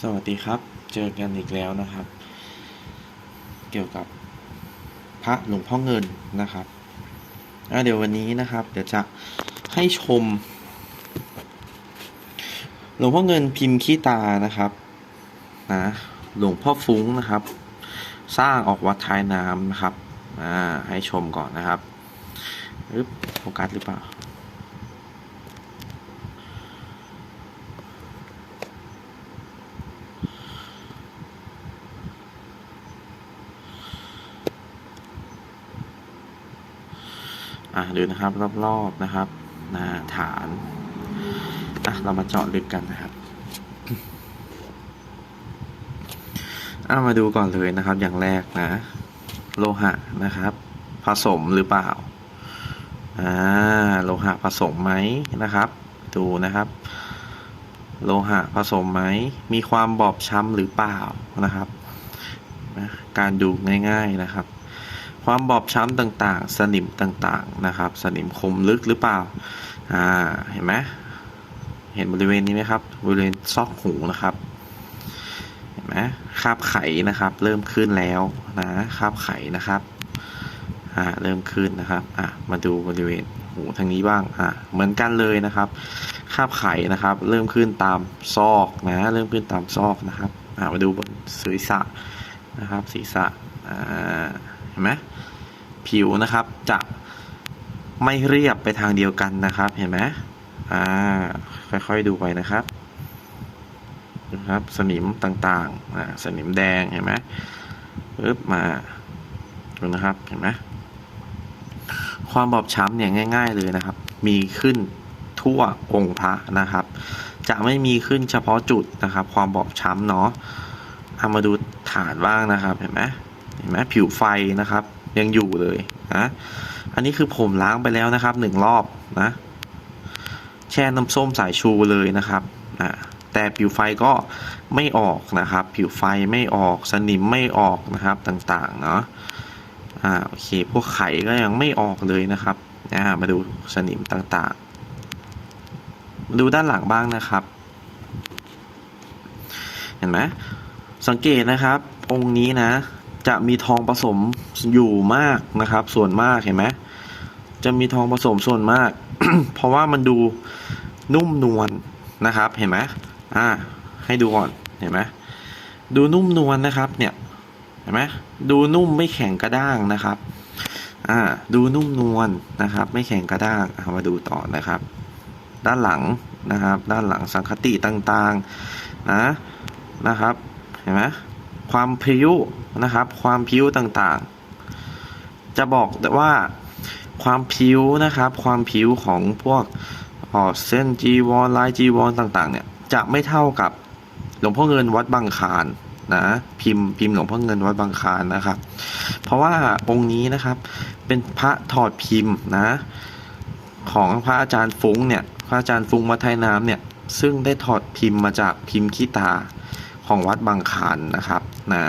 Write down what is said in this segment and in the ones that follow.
สวัสดีครับ เจอกันอีกแล้วนะครับ เกี่ยวกับพระหลวงพ่อเงินนะครับเดี๋ยววันนี้นะครับ เดี๋ยวจะให้ชม หลวงพ่อเงินพิมพ์ขี้ตานะครับนะหลวงพ่อฟุ้งนะครับ สร้างออกวัดท้ายน้ำนะครับอ่าให้ชมก่อนนะครับอึ๊บโฟกัสหรือเปล่า อะดูนะครับรอบๆนะครับนะฐานอะเรามาเจาะลึกกันนะครับเอะมาดูก่อนเลยนะครับ อย่างแรกนะ โลหะนะครับ ผสมหรือเปล่าอ่าโลหะผสมไหมนะครับ ดูนะครับ โลหะผสมไหมมีความบอบช้ำหรือเปล่านะครับนะการดูง่าย ๆนะครับ ความบอบช้ำต่างๆ สนิมต่างๆนะครับ สนิมคมลึกหรือเปล่าอ่าเห็นไหมเห็นบริเวณนี้ไหมครับ บริเวณซอกหูนะครับเห็นไหมคาบไขนะครับ เริ่มขึ้นแล้วนะคาบไขนะครับอ่าเริ่มขึ้นนะครับอะมาดูบริเวณหูทางนี้บ้างอะเหมือนกันเลยนะครับคาบไขนะครับ เริ่มขึ้นตามซอกนะ เริ่มขึ้นตามซอกนะครับอ่ามาดูบนศีรษะนะครับศีรษะอ่า ห็นไหมผิวนะครับจะไม่เรียบไปทางเดียวกันนะครับเห็นไหมอ่าค่อยๆดูไปนะครับนะครับสนิมต่างๆอ่าสนิมแดงเห็นไหมปึ๊บมาดูนะครับเห็นไหมความบอบช้ำเนี่ยง่าย ๆ เลยนะครับ มีขึ้นทั่วองค์พระนะครับ จะไม่มีขึ้นเฉพาะจุดนะครับ ความบอบช้ำเนาะเอามาดูฐานบ้างนะครับเห็นไหม เห็นไหมผิวไฟนะครับ ยังอยู่เลยนะอันนี้คือผมล้างไปแล้วนะครับหนึ่งรอบนะแช่น้ำส้มสายชูเลยนะครับอ่าแต่ผิวไฟก็ไม่ออกนะครับ ผิวไฟไม่ออกสนิมไม่ออกนะครับต่างๆเนาะอ่าโอเคพวกไข่ก็ยังไม่ออกเลยนะครับอ่ามาดูสนิมต่างๆมาดูด้านหลังบ้างนะครับ เห็นไหมสังเกตนะครับองค์นี้นะ จะมีทองผสมอยู่มากนะครับ ส่วนมากเห็นไหมจะมีทองผสมส่วนมาก เพราะว่ามันดูนุ่มนวลนะครับเห็นไหมอ่า ให้ดูก่อนเห็นไหมดูนุ่มนวลนะครับเนี่ยเห็นไหมดูนุ่มไม่แข็งกระด้างนะครับ อ่า ดูนุ่มนวลนะครับ ไม่แข็งกระด้างามาดูต่อนะครับ ด้านหลังนะครับ ด้านหลังสังคติต่างๆนะนะครับ เห็นไหม ความพริ้วนะครับ ความพิ้วต่างๆ จะบอกว่าความพิ้วนะครับ ความพิ้วของพวกอ๋อเส้นจีวรลายจีวรต่างๆ เนี่ยจะไม่เท่ากับหลวงพ่อเงินวัดบางคารนะพิมพ์พิมพ์หลวงพ่อเงินวัดบางคารนะครับ เพราะว่าองค์นี้นะครับเป็นพระถอดพิมพ์นะ ของพระอาจารย์ฟุ้งเนี่ยพระอาจารย์ฟุ้งวัดไทยน้ำเนี่ยซึ่งได้ถอดพิมพ์มาจากพิมพ์ขี้ตาของวัดบางคารนะครับ นะ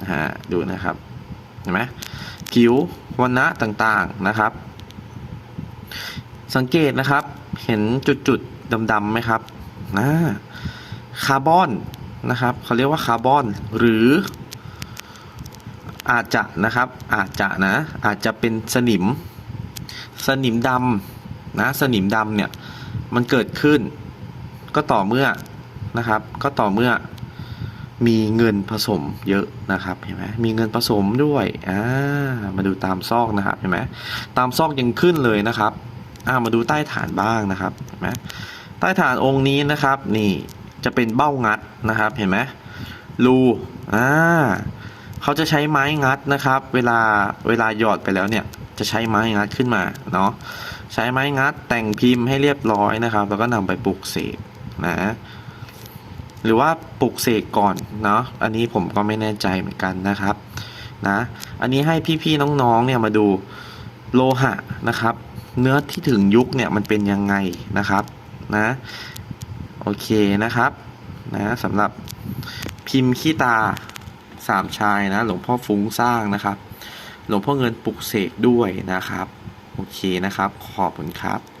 นะฮะดูนะครับเห็นไหมผิววันณะต่างๆนะครับ สังเกตนะครับ เห็นจุดๆดำๆไหมครับนะคาร์บอนนะครับเขาเรียกว่าคาร์บอนหรืออาจจะนะครับอาจจะนะอาจจะเป็นสนิม สนิมดำนะสนิมดำเนี่ยมันเกิดขึ้น ก็ต่อเมื่อนะครับ ก็ต่อเมื่อ มีเงินผสมเยอะนะครับเห็นไหมมีเงินผสมด้วยอ่ามาดูตามซอกนะครับเห็นไหมตามซอกยังขึ้นเลยนะครับอ่ามาดูใต้ฐานบ้างนะครับเห็นไหมใต้ฐานองค์นี้นะครับ นี่จะเป็นเบ้างัดนะครับเห็นไหมรูอ่าเขาจะใช้ไม้งัดนะครับ เวลาเวลาหยอดไปแล้วเนี่ยจะใช้ไม้งัดขึ้นมาเนาะใช้ไม้งัดแต่งพิมพ์ให้เรียบร้อยนะครับ แล้วก็นำไปปลูกเสกนะ หรือว่าปลูกเสกก่อนเนาะอันนี้ผมก็ไม่แน่ใจเหมือนกันนะครับนะอันนี้ให้พี่ๆน้องๆเนี่ยมาดูโลหะนะครับ เนื้อที่ถึงยุคเนี่ยมันเป็นยังไงนะครับนะโอเคนะครับนะสำหรับพิมพ์ขี้ตาสามชายนะหลวงพ่อฟุ้งสร้างนะครับ หลวงพ่อเงินปลุกเสกด้วยนะครับ โอเคนะครับ ขอบคุณครับ